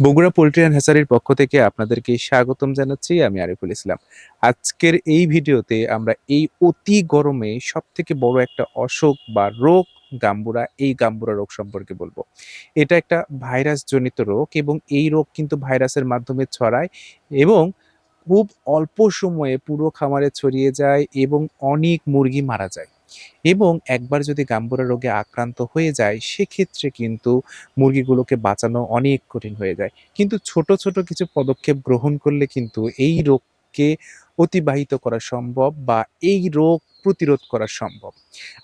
Bogura poultry and হ্যাচারির পক্ষ থেকে আপনাদেরকে স্বাগতম জানাচ্ছি, আমি আরিফুল ইসলাম। আজকের এই ভিডিওতে আমরা এই অতি গরমে সব থেকে বড় একটা অসুখ বা রোগ গাম্বুরা, এই গাম্বুরা রোগ সম্পর্কে বলব। এটা একটা ভাইরাস জনিত রোগ এবং এই রোগ কিন্তু ভাইরাসের মাধ্যমে ছড়ায় এবং খুব অল্প সময়ে পুরো খামারে ছড়িয়ে যায় এবং অনেক মুরগি মারা যায়। এবং একবার যদি গাম্বুরা রোগে আক্রান্ত হয়ে যায়, সেক্ষেত্রে কিন্তু মুরগিগুলোকে বাঁচানো অনেক কঠিন হয়ে যায়। কিন্তু ছোট ছোট কিছু পদক্ষেপ গ্রহণ করলে কিন্তু এই রোগকে অতিবাহিত করা সম্ভব বা এই রোগ প্রতিরোধ করা সম্ভব।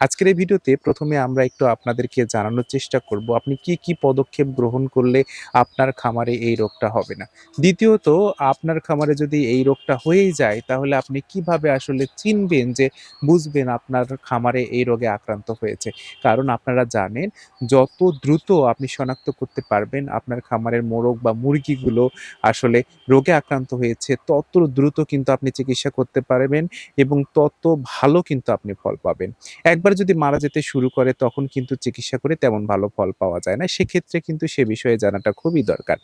আজকের এই ভিডিওতে প্রথমে আমরা একটু আপনাদেরকে জানানোর চেষ্টা করব, আপনি কি কি পদক্ষেপ গ্রহণ করলে আপনার খামারে এই রোগটা হবে না? দ্বিতীয়ত, আপনার খামারে যদি এই রোগটা হয়েই যায়, তাহলে আপনি কীভাবে আসলে চিনবেন যে বুঝবেন আপনার খামারে এই রোগে আক্রান্ত হয়েছে? কারণ আপনারা জানেন, যত দ্রুত আপনি শনাক্ত করতে পারবেন আপনার খামারের মোরগ বা মুরগিগুলো আসলে রোগে আক্রান্ত হয়েছে, তত দ্রুত কিন্তু আপনি চিকিৎসা করতে পারবেন এবং তত ভালো কিন্তু আপনি ফল পাবেন। একবার যদি মারা যেতে শুরু করে তখন কিন্তু চিকিৎসা করে তেমন ভালো ফল পাওয়া যায় না। সেক্ষেত্রে কিন্তু সে বিষয়ে জানাটা খুবই দরকার।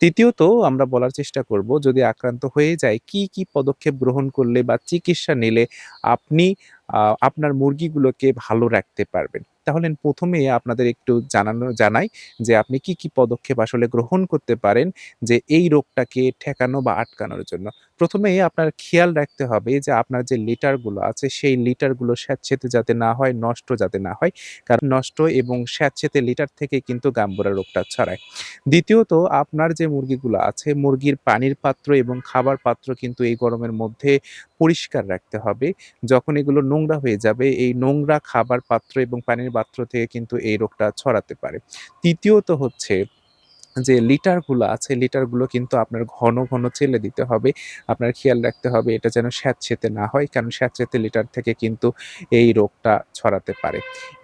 তৃতীয়ত আমরা বলার চেষ্টা করব, যদি আক্রান্ত হয়ে যায়, কি কি পদক্ষেপ গ্রহণ করলে বা চিকিৎসা নিলে আপনি আপনার মুরগিগুলোকে ভালো রাখতে পারবেন? তাহলে প্রথমে আপনাদের একটু জানানো, জানাই যে আপনি কি কি পদক্ষেপ আসলে গ্রহণ করতে পারেন যে এই রোগটাকে ঠেকানো বা আটকানোর জন্য। প্রথমে আপনার খেয়াল রাখতে হবে যে আপনার যে লিটারগুলো আছে, সেই লিটারগুলো স্যাঁতসেঁতে যাতে না হয়, নষ্ট যাতে না হয়। কারণ নষ্ট এবং স্যাঁতসেঁতে লিটার থেকে কিন্তু গাম্বুরা রোগটা ছড়ায়। দ্বিতীয়ত, আপনার যে মুরগিগুলো আছে, মুরগির পানির পাত্র এবং খাবার পাত্র কিন্তু এই গরমের মধ্যে পরিষ্কার রাখতে হবে। যখন এগুলো নোংরা হয়ে যাবে, এই নোংরা খাবার পাত্র এবং পানির পাত্র থেকে কিন্তু এই রোগটা ছড়াতে পারে। তৃতীয়ত হচ্ছে যে লিটারগুলো আছে লিটারগুলো কিন্তু আপনার ঘন ঘন ছেলে দিতে হবে। আপনার খেয়াল রাখতে হবে এটা যেন স্যাঁতসেঁতে না হয়, কারণ স্যাঁতসেঁতে লিটার থেকে কিন্তু এই রোগটা ছড়াতে পারে।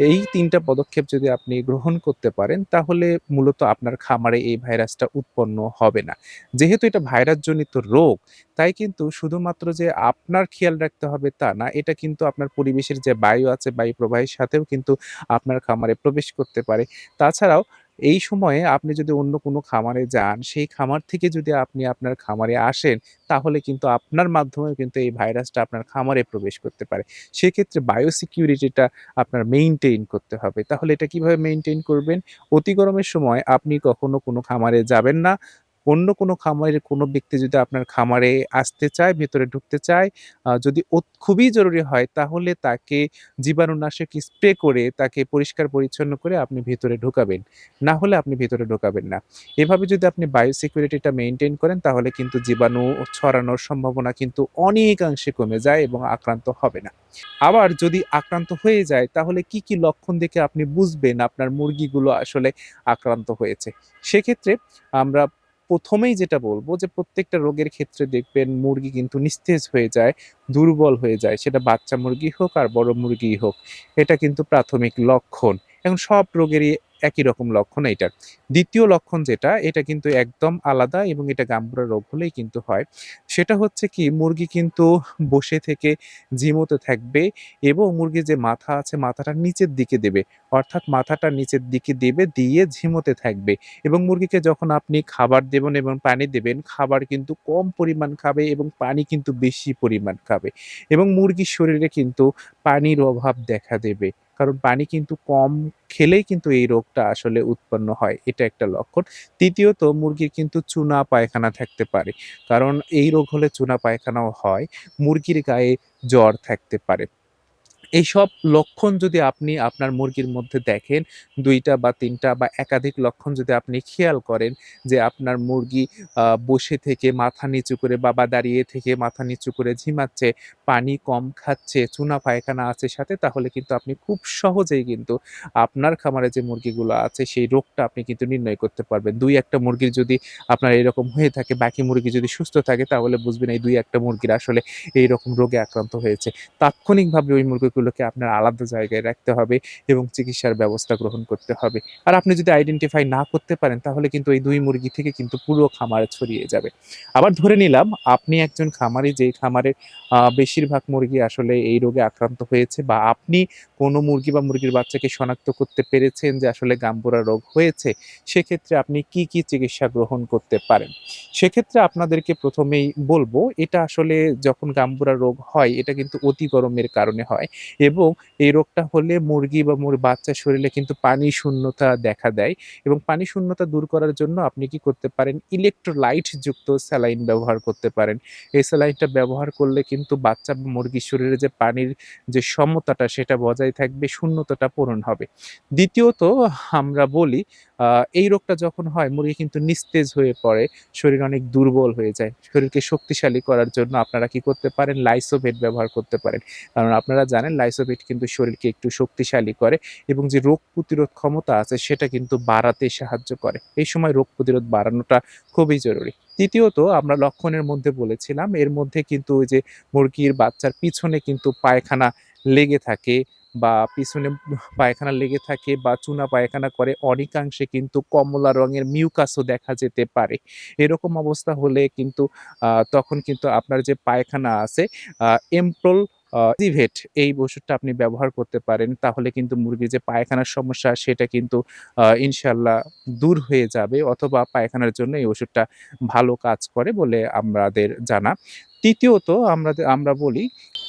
এই তিনটা পদক্ষেপ যদি আপনি গ্রহণ করতে পারেন, তাহলে মূলত আপনার খামারে এই ভাইরাসটা উৎপন্ন হবে না। যেহেতু এটা ভাইরাসজনিত রোগ, তাই কিন্তু শুধুমাত্র যে আপনার খেয়াল রাখতে হবে তা না, এটা কিন্তু আপনার পরিবেশের যে বায়ু আছে, বায়ু প্রবাহের সাথেও কিন্তু আপনার খামারে প্রবেশ করতে পারে। তাছাড়াও এই সময়ে আপনি যদি অন্য কোনো খামারে যান, সেই খামার থেকে যদি আপনি আপনার খামারে আসেন, তাহলে কিন্তু আপনার মাধ্যমে কিন্তু এই ভাইরাসটা আপনার খামারে প্রবেশ করতে পারে। সেক্ষেত্রে বায়ো সিকিউরিটিটা আপনার মেনটেন করতে হবে। তাহলে এটা কীভাবে মেনটেন করবেন? অতি গরমের সময় আপনি কখনো কোনো খামারে যাবেন না। অন্য কোনো খামারের কোনো ব্যক্তি যদি আপনার খামারে আসতে চায়, ভেতরে ঢুকতে চায়, যদি খুবই জরুরি হয় তাহলে তাকে জীবাণুনাশক স্প্রে করে তাকে পরিষ্কার পরিচ্ছন্ন করে আপনি ভেতরে ঢোকাবেন। না হলে আপনি ভেতরে ঢোকাবেন না। এভাবে যদি আপনি বায়ো সিকিউরিটিটা মেইনটেইন করেন তাহলে কিন্তু জীবাণু ছড়ানোর সম্ভাবনা কিন্তু অনেকাংশে কমে যায় এবং আক্রান্ত হবে না। আবার যদি আক্রান্ত হয়ে যায় তাহলে কি, কি লক্ষণ দেখে আপনি বুঝবেন আপনার মুরগিগুলো আসলে আক্রান্ত হয়েছে? সেক্ষেত্রে আমরা ১ম এই যেটা বলব যে প্রত্যেকটা রোগের ক্ষেত্রে দেখবেন মুরগি কিন্তু নিস্তেজ হয়ে যায়, দুর্বল হয়ে যায়। সেটা বাচ্চা মুরগি হোক আর বড় মুরগি হোক। এটা কিন্তু প্রাথমিক লক্ষণ। এখন সব রোগেরই একই রকম লক্ষণ এইটার। দ্বিতীয় লক্ষণ যেটা, এটা কিন্তু একদম আলাদা এবং এটা গাম্বুরা রোগ হলেই কিন্তু হয়। সেটা হচ্ছে কি মুরগি কিন্তু বসে থেকে ঝিমোতে থাকবে এবং মুরগির যে মাথা আছে মাথাটা নিচের দিকে দেবে। অর্থাৎ মাথাটা নিচের দিকে দেবে, দিয়ে ঝিমোতে থাকবে এবং মুরগিকে যখন আপনি খাবার দেবেন এবং পানি দেবেন, খাবার কিন্তু কম পরিমাণ খাবে এবং পানি কিন্তু বেশি পরিমাণ খাবে এবং মুরগির শরীরে কিন্তু পানির অভাব দেখা দেবে। কারণ পানি কিন্তু কম খেলেই কিন্তু এই রোগটা আসলে উৎপন্ন হয়। এটা একটা লক্ষণ। তৃতীয়ত, মুরগির কিন্তু চুনা পায়খানা থাকতে পারে। কারণ এই রোগ হলে চুনা পায়খানাও হয়। মুরগির গায়ে জ্বর থাকতে পারে। এইসব লক্ষণ যদি আপনি আপনার মুরগির মধ্যে দেখেন দুইটা বা তিনটা বা একাধিক লক্ষণ যদি আপনি খেয়াল করেন যে আপনার মুরগি বসে থেকে মাথা নিচু করে বা, বা দাঁড়িয়ে থেকে মাথা নিচু করে ঝিমাচ্ছে, পানি কম খাচ্ছে, চুনা পায়খানা আছে সাথে তাহলে কিন্তু আপনি খুব সহজেই কিন্তু আপনার খামারে যে মুরগিগুলো আছে সেই রোগটা আপনি কিন্তু নির্ণয় করতে পারবেন। দুই একটা মুরগির যদি আপনার এরকম হয়ে থাকে বাকি মুরগি যদি সুস্থ থাকে তাহলে বুঝবেন এই দুই একটা মুরগির আসলে এইরকম রোগে আক্রান্ত হয়েছে। তাৎক্ষণিকভাবে ওই মুরগিগুলোকে আপনার আলাদা জায়গায় রাখতে হবে এবং চিকিৎসার ব্যবস্থা গ্রহণ করতে হবে। আর আপনি যদি আইডেন্টিফাই না করতে পারেন, তাহলে কিন্তু এই দুই মুরগি থেকে কিন্তু পুরো খামারে ছড়িয়ে যাবে। আবার ধরে নিলাম, আপনি একজন খামারি, যেই খামারের বেশিরভাগ মুরগি আসলে এই রোগে আক্রান্ত হয়েছে বা আপনি কোনো মুরগি বা মুরগির বাচ্চাকে শনাক্ত করতে পেরেছেন যে আসলে গাম্বুরা রোগ হয়েছে, সেক্ষেত্রে আপনি কি কি চিকিৎসা গ্রহণ করতে পারেন? সেক্ষেত্রে আপনাদেরকে প্রথমেই বলব, এটা আসলে যখন গাম্বুরা রোগ হয়, এটা কিন্তু অতি গরমের কারণে হয় এবং এই রোগটা হলে মুরগি বা মুর বাচ্চার শরীরে কিন্তু পানি শূন্যতা দেখা দেয় এবং পানি শূন্যতা দূর করার জন্য আপনি কি করতে পারেন? ইলেকট্রোলাইট যুক্ত স্যালাইন ব্যবহার করতে পারেন। এই স্যালাইনটা ব্যবহার করলে কিন্তু বাচ্চা মুরগির শরীরে যে পানির যে সমতাটা, সেটা বজায় থাকবে, শূন্যতাটা পূরণ হবে। দ্বিতীয়ত, আমরা বলি এই রোগটা যখন হয়, মুরগি কিন্তু নিস্তেজ হয়ে পড়ে, শরীর অনেক দুর্বল হয়ে যায়। শরীরকে শক্তিশালী করার জন্য আপনারা কি করতে পারেন? লাইসোভেট ব্যবহার করতে পারেন। কারণ আপনারা জানেন লাইসোভেট কিন্তু শরীরকে একটু শক্তিশালী করে এবং যে রোগ প্রতিরোধ ক্ষমতা আছে, সেটা কিন্তু বাড়াতে সাহায্য করে। এই সময় রোগ প্রতিরোধ বাড়ানোটা খুবই জরুরি। তৃতীয়ত, আমরা লক্ষণের মধ্যে বলেছিলাম, এর মধ্যে কিন্তু ওই যে মুরগির বাচ্চার পিছনে কিন্তু পায়খানা লেগে থাকে বা পিছনে পায়খানা লেগে থাকে বা চুনা পায়খানা করে, অনেকাংশে কিন্তু কমলা রঙের মিউকাসও দেখা যেতে পারে। এরকম অবস্থা হলে কিন্তু তখন কিন্তু আপনার যে পায়খানা আছে এমপ্রোল জিভেট এই ওষুধটা আপনি ব্যবহার করতে পারেন। তাহলে কিন্তু মুরগির যে পায়খানার সমস্যা, সেটা কিন্তু ইনশাল্লাহ দূর হয়ে যাবে অথবা পায়খানার জন্য এই ওষুধটা ভালো কাজ করে বলে আমাদের জানা। তৃতীয়ত, আমরা আমরা বলি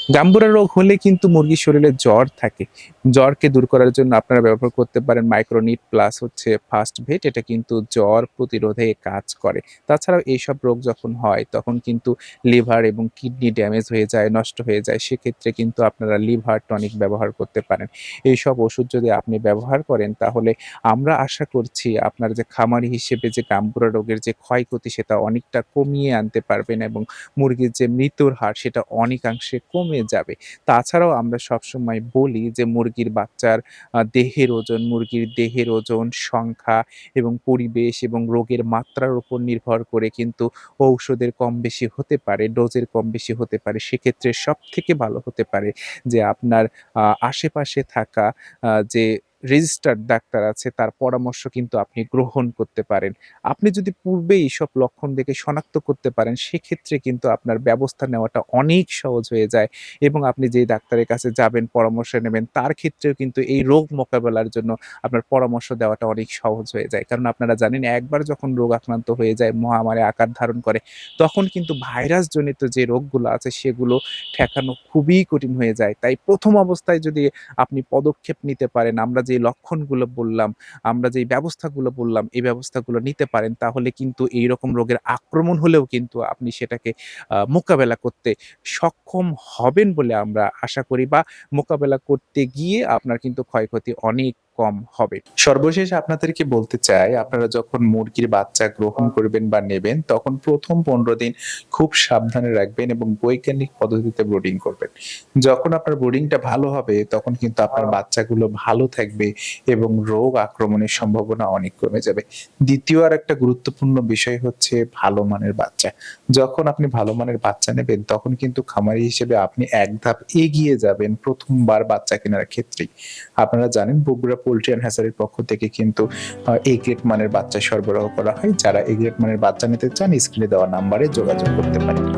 গাম্বুরা রোগ হলে কিন্তু মুরগির শরীরে জ্বর থাকে। জ্বরকে দূর করার জন্য আপনারা ব্যবহার করতে পারেন মাইক্রোনিট প্লাস হচ্ছে ফার্স্ট ভেট এটা কিন্তু জ্বর প্রতিরোধে কাজ করে। তাছাড়াও এইসব রোগ যখন হয়, তখন কিন্তু লিভার এবং কিডনি ড্যামেজ হয়ে যায়, নষ্ট হয়ে যায়। সেক্ষেত্রে কিন্তু আপনারা লিভার টনিক ব্যবহার করতে পারেন। এইসব ওষুধ যদি আপনি ব্যবহার করেন, তাহলে আমরা আশা করছি আপনার যে খামারি হিসেবে যে গাম্বুরা রোগের যে ক্ষয়ক্ষতি, সেটা অনেকটা কমিয়ে আনতে পারবেন এবং মুরগির যে মৃত্যুর হার, সেটা অনেকাংশে কমে যাবে। তাছাড়াও আমরা সবসময় বলি যে মুরগির বাচ্চার দেহের ওজন, মুরগির দেহের ওজন, সংখ্যা এবং পরিবেশ এবং রোগের মাত্রার উপর নির্ভর করে কিন্তু ঔষধের কম বেশি হতে পারে, ডোজের কম বেশি হতে পারে। সেক্ষেত্রে সব থেকে ভালো হতে পারে যে আপনার আশেপাশে থাকা যে রেজিস্টার্ড ডাক্তার আছে, তার পরামর্শ কিন্তু আপনি গ্রহণ করতে পারেন। আপনি যদি পূর্বে এইসব লক্ষণ দেখে শনাক্ত করতে পারেন, সেক্ষেত্রে কিন্তু আপনার ব্যবস্থা নেওয়াটা অনেক সহজ হয়ে যায় এবং আপনি যে ডাক্তারের কাছে যাবেন, পরামর্শ নেবেন, তার ক্ষেত্রেও কিন্তু এই রোগ মোকাবেলার জন্য আপনার পরামর্শ দেওয়াটা অনেক সহজ হয়ে যায়। কারণ আপনারা জানেন, একবার যখন রোগ আক্রান্ত হয়ে যায়, মহামারী আকার ধারণ করে, তখন কিন্তু ভাইরাস জনিত যে রোগগুলো আছে, সেগুলো ঠেকানো খুবই কঠিন হয়ে যায়। তাই প্রথম অবস্থায় যদি আপনি পদক্ষেপ নিতে পারেন, আমরা যে লক্ষণগুলো বললাম, আমরা যে ব্যবস্থাগুলো বললাম, এই ব্যবস্থাগুলো নিতে পারেন, তাহলে কিন্তু এই রকম রোগের আক্রমণ হলেও কিন্তু আপনি সেটাকে মোকাবেলা করতে সক্ষম হবেন বলে আমরা আশা করি বা মোকাবেলা করতে গিয়ে আপনার কিন্তু ক্ষয়ক্ষতি অনেক কম হবে। সর্বশেষ আপনাদেরকে বলতে চাই, আপনারা যখন মুরগির বাচ্চা গ্রহণ করবেন বা নেবেন, তখন প্রথম পনেরো দিন খুব সাবধানে রাখবেন এবং বৈজ্ঞানিক পদ্ধতিতে ব্রোডিং করবেন। যখন আপনার ব্রোডিংটা ভালো হবে, তখন কিন্তু আপনার বাচ্চাগুলো ভালো থাকবে এবং রোগ আক্রমণের সম্ভাবনা অনেক কমে যাবে। দ্বিতীয় আর একটা গুরুত্বপূর্ণ বিষয় হচ্ছে ভালো মানের বাচ্চা। যখন আপনি ভালো মানের বাচ্চা নেবেন, তখন কিন্তু খামারি হিসেবে আপনি এক ধাপ এগিয়ে যাবেন প্রথমবার বাচ্চা কেনার ক্ষেত্রেই। আপনারা জানেন, বগুড়া পোল্ট্রি অ্যান্ড হ্যাসারির পক্ষ থেকে কিন্তু এ গ্রেড মানের বাচ্চা সরবরাহ করা হয়। যারা এ গ্রেড মানের বাচ্চা নিতে চান, স্ক্রিনে দেওয়া নাম্বারে যোগাযোগ করতে পারেন।